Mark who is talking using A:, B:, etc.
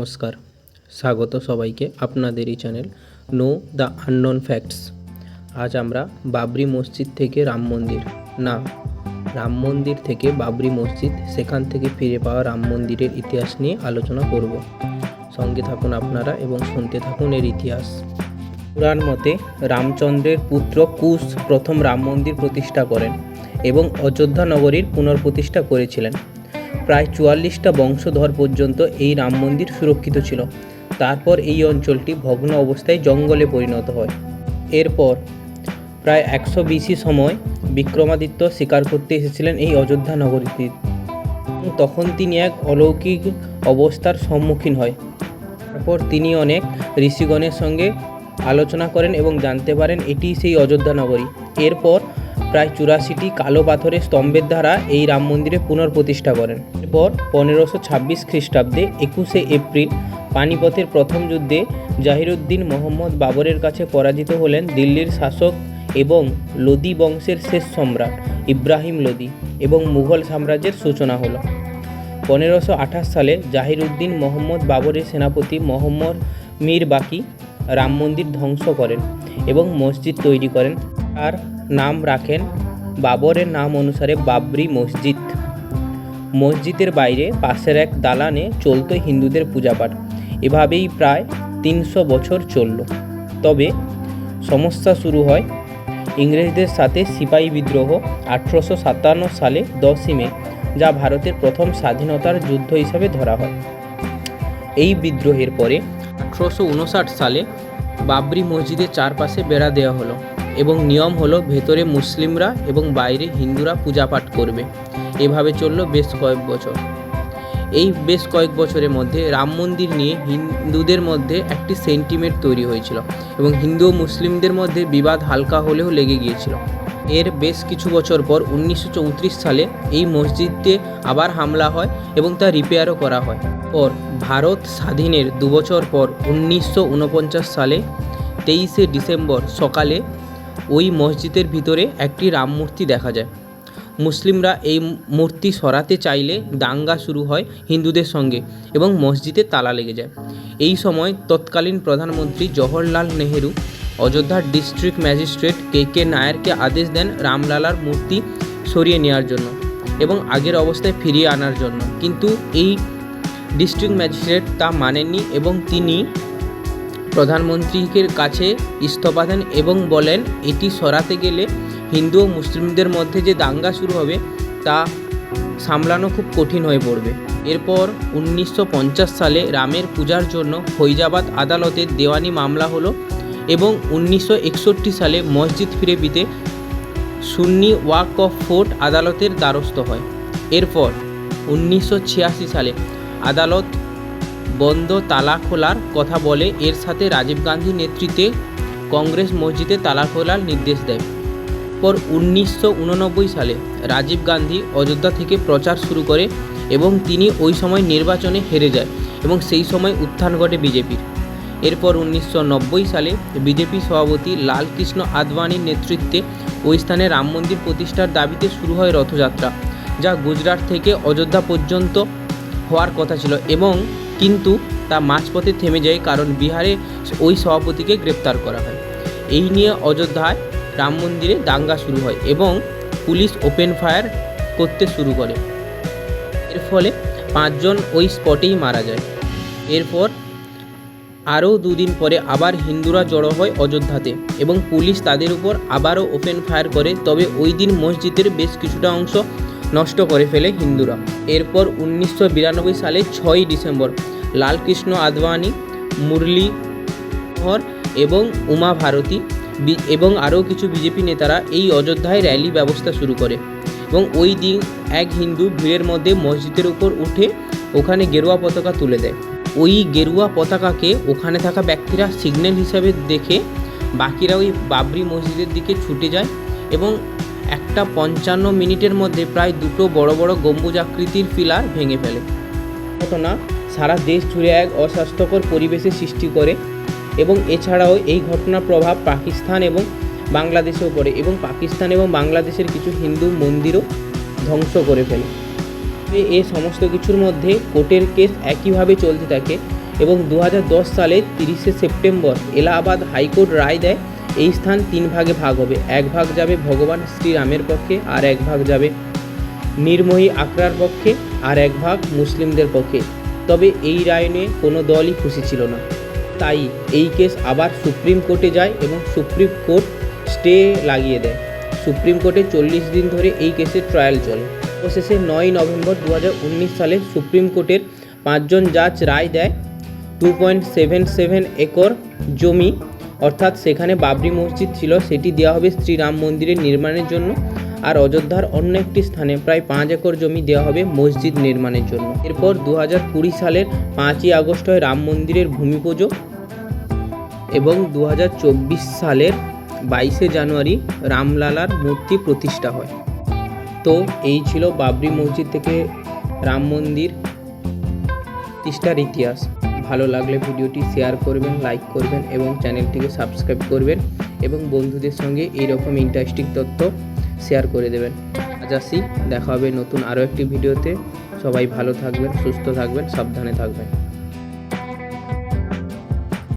A: নমস্কার। স্বাগত সবাইকে আপনাদের এই channel know the unknown facts. আজ আমরা বাবরি মসজিদ থেকে রাম মন্দির, না, রাম মন্দির থেকে বাবরি মসজিদ, সেখান থেকে ফিরে পাওয়া রাম মন্দিরের ইতিহাস নিয়ে আলোচনা করব। সঙ্গে থাকুন আপনারা এবং শুনতে থাকুন এর ইতিহাস। পুরাণ মতে রামচন্দ্রের পুত্র কুশ প্রথম রাম মন্দির প্রতিষ্ঠা করেন এবং অযোধ্যা নগরীর পুনর্প্রতিষ্ঠা করেছিলেন। প্রায় চুয়াল্লিশটা বংশধর পর্যন্ত এই রাম মন্দির সুরক্ষিত ছিল। তারপর এই অঞ্চলটি ভগ্ন অবস্থায় জঙ্গলে পরিণত হয়। এরপর প্রায় একশো বিসি সময় বিক্রমাদিত্য শিকার করতে এসেছিলেন এই অযোধ্যা নগরীতে। তখন তিনি এক অলৌকিক অবস্থার সম্মুখীন হয়। তারপর তিনি অনেক ঋষিগণের সঙ্গে আলোচনা করেন এবং জানতে পারেন এটি সেই অযোধ্যা নগরী। এরপর প্রায় চুরাশিটি কালো পাথরের স্তম্ভের দ্বারা এই রাম মন্দিরে পুনঃপ্রতিষ্ঠা করেন। এরপর পনেরোশো ছাব্বিশ খ্রিস্টাব্দে একুশে এপ্রিল পানিপথের প্রথম যুদ্ধে জাহিরুদ্দিন মোহাম্মদ বাবরের কাছে পরাজিত হলেন দিল্লির শাসক এবং লোদি বংশের শেষ সম্রাট ইব্রাহিম লোদি এবং মুঘল সাম্রাজ্যের সূচনা হলো। পনেরোশো আঠাশ সালে জাহিরুদ্দিন মোহাম্মদ বাবরের সেনাপতি মোহাম্মদ মীর বাকি রাম মন্দির ধ্বংস করেন এবং মসজিদ তৈরি করেন। তার নাম রাখেন বাবরের নাম অনুসারে বাবরি মসজিদ। মসজিদের বাইরে পাশের এক দালানে চলতো হিন্দুদের পূজাপাঠ। এভাবেই প্রায় তিনশো বছর চলল। তবে সমস্যা শুরু হয় ইংরেজদের সাথে সিপাহী বিদ্রোহ আঠেরোশো সাতান্ন সালে দশই মে, যা ভারতের প্রথম স্বাধীনতার যুদ্ধ হিসাবে ধরা হয়। এই বিদ্রোহের পরে আঠেরোশো উনষাট সালে বাবরি মসজিদের চারপাশে বেড়া দেওয়া হলো। এবং নিয়ম হলো ভেতরে মুসলিমরা এবং বাইরে হিন্দুরা পূজাপাঠ করবে। এভাবে চলল বেশ কয়েক বছর। এই বেশ কয়েক বছরের মধ্যে রাম মন্দির নিয়ে হিন্দুদের মধ্যে একটি সেন্টিমেন্ট তৈরি হয়েছিল এবং হিন্দু ও মুসলিমদের মধ্যে বিবাদ হালকা হলেও লেগে গিয়েছিল। এর বেশ কিছু বছর পর উনিশশো চৌত্রিশ সালে এই মসজিদে আবার হামলা হয় এবং তা রিপেয়ারও করা হয়। পর ভারত স্বাধীনের দুবছর পর উনিশশো উনপঞ্চাশ সালে তেইশে ডিসেম্বর সকালে ওই মসজিদের ভিতরে একটি রাম মূর্তি দেখা যায়। মুসলিমরা এই মূর্তি সরাতে চাইলে দাঙ্গা শুরু হয় হিন্দুদের সঙ্গে এবং মসজিদে তালা লেগে যায়। এই সময় তৎকালীন প্রধানমন্ত্রী জওহরলাল নেহেরু অযোধ্যার ডিস্ট্রিক্ট ম্যাজিস্ট্রেট কে কে নায়ারকে আদেশ দেন রামলালার মূর্তি সরিয়ে নেওয়ার জন্য এবং আগের অবস্থায় ফিরিয়ে আনার জন্য। কিন্তু এই ডিস্ট্রিক্ট ম্যাজিস্ট্রেট তা মানেননি এবং তিনি প্রধানমন্ত্রীর কাছে ইস্তফা দেন এবং বলেন, এটি সরাতে গেলে হিন্দু ও মুসলিমদের মধ্যে যে দাঙ্গা শুরু হবে, তা সামলানো খুব কঠিন হয়ে পড়বে। এরপর উনিশশো পঞ্চাশ সালে রামের পূজার জন্য ফৈজাবাদ আদালতে দেওয়ানি মামলা হলো এবং উনিশশো একষট্টি সালে মসজিদ ফিরে পেতে সুন্নি ওয়াক অফ ফোর্ট আদালতের দ্বারস্থ হয়। এরপর উনিশশো ছিয়াশি সালে আদালত বন্ধ তালা খোলার কথা বলে এর সাথে রাজীব গান্ধী নেতৃত্বে কংগ্রেস মসজিদে তালা খোলার নির্দেশ দেয়। পর উনিশশো উননব্বই সালে রাজীব গান্ধী অযোধ্যা থেকে প্রচার শুরু করে এবং তিনি ওই সময় নির্বাচনে হেরে যায় এবং সেই সময় উত্থান ঘটে বিজেপির। এরপর উনিশশো নব্বই সালে বিজেপি সভাপতি লালকৃষ্ণ আদবানির নেতৃত্বে ওই স্থানে রাম মন্দির প্রতিষ্ঠার দাবিতে শুরু হয় রথযাত্রা, যা গুজরাট থেকে অযোধ্যা পর্যন্ত হওয়ার কথা ছিল এবং কিন্তু তা মাঝপথে থেমে যায় কারণ বিহারে ওই সভাপতিকে গ্রেপ্তার করা হয়। এই নিয়ে অযোধ্যায় রাম মন্দিরে দাঙ্গা শুরু হয় এবং পুলিশ ওপেন ফায়ার করতে শুরু করে। এর ফলে পাঁচজন ওই স্পটেই মারা যায়। এরপর আরও দুদিন পরে আবার হিন্দুরা জড়ো হয় অযোধ্যাতে এবং পুলিশ তাদের উপর আবারও ওপেন ফায়ার করে। তবে ওই দিন মসজিদের বেশ কিছুটা অংশ নষ্ট করে ফেলে হিন্দুরা। এরপর উনিশশো বিরানব্বই সালে ছয়ই ডিসেম্বর, লালকৃষ্ণ আদবানি মুরলীধর এবং উমা ভারতী এবং আরও কিছু বিজেপি নেতারা এই অযোধ্যায় র্যালি ব্যবস্থা শুরু করে এবং ওই দিন এক হিন্দু ভিড়ের মধ্যে মসজিদের উপর উঠে ওখানে গেরুয়া পতাকা তুলে দেয়। ওই গেরুয়া পতাকাকে ওখানে থাকা ব্যক্তিরা সিগন্যাল হিসাবে দেখে বাকিরা ওই বাবরি মসজিদের দিকে ছুটে যায় এবং একটা পঞ্চান্ন মিনিটের মধ্যে প্রায় দুটো বড় বড় গম্বুজ আকৃতির পিলার ভেঙে ফেলে। ঘটনা সারা দেশ জুড়ে এক অস্বাস্থ্যকর পরিবেশের সৃষ্টি করে এবং এছাড়াও এই ঘটনার প্রভাব পাকিস্তান এবং বাংলাদেশেও পড়ে এবং পাকিস্তান এবং বাংলাদেশের কিছু হিন্দু মন্দিরও ধ্বংস করে ফেলে। এ- সমস্ত কিছুর মধ্যে কোর্টের কেস একইভাবে চলতে থাকে এবং দু সালে তিরিশে সেপ্টেম্বর এলাহাবাদ হাইকোর্ট রায় দেয় এই স্থান তিন ভাগে ভাগ হবে। এক ভাগ যাবে ভগবান শ্রীরামের পক্ষে, আর এক ভাগ যাবে নির্মোহী আকরার পক্ষে, আর এক ভাগ মুসলিমদের পক্ষে। তবে এই রায় নিয়ে কোনো দলই খুশি ছিল না। তাই এই কেস আবার সুপ্রিম কোর্টে যায় এবং সুপ্রিম কোর্ট স্টে লাগিয়ে দেয়। সুপ্রিম কোর্টে চল্লিশ দিন ধরে এই কেসের ট্রায়াল চলে। অবশেষে নয় নভেম্বর দু হাজার উনিশ সালে সুপ্রিম কোর্টের পাঁচজন জাজ রায় দেয়। Two point seven seven acre জমি অর্থাৎ সেখানে বাবরি মসজিদ ছিল, সেটি দেওয়া হবে শ্রীরাম মন্দিরের নির্মাণের জন্য। আর অযোধ্যার অন্য একটি স্থানে প্রায় পাঁচ একর জমি দেওয়া হবে মসজিদ নির্মাণের জন্য। এরপর দু হাজার কুড়ি সালের পাঁচই আগস্ট হয় রাম মন্দিরের ভূমি পুজো। এবং দু হাজার চব্বিশ সালের বাইশে জানুয়ারি রামলালার মূর্তি প্রতিষ্ঠা হয়। তো এই ছিল বাবরি মসজিদ থেকে রাম মন্দির প্রতিষ্ঠার ইতিহাস। ভালো লাগলে ভিডিওটি শেয়ার করবেন লাইক করবেন এবং চ্যানেলটিকে সাবস্ক্রাইব করবেন এবং বন্ধুদের সঙ্গে এইরকম ইন্টারেস্টিং তথ্য শেয়ার করে দেবেন। আজ আসি, দেখা হবে নতুন আরও একটি ভিডিওতে। সবাই ভালো থাকবেন, সুস্থ থাকবেন, সাবধানে থাকবেন।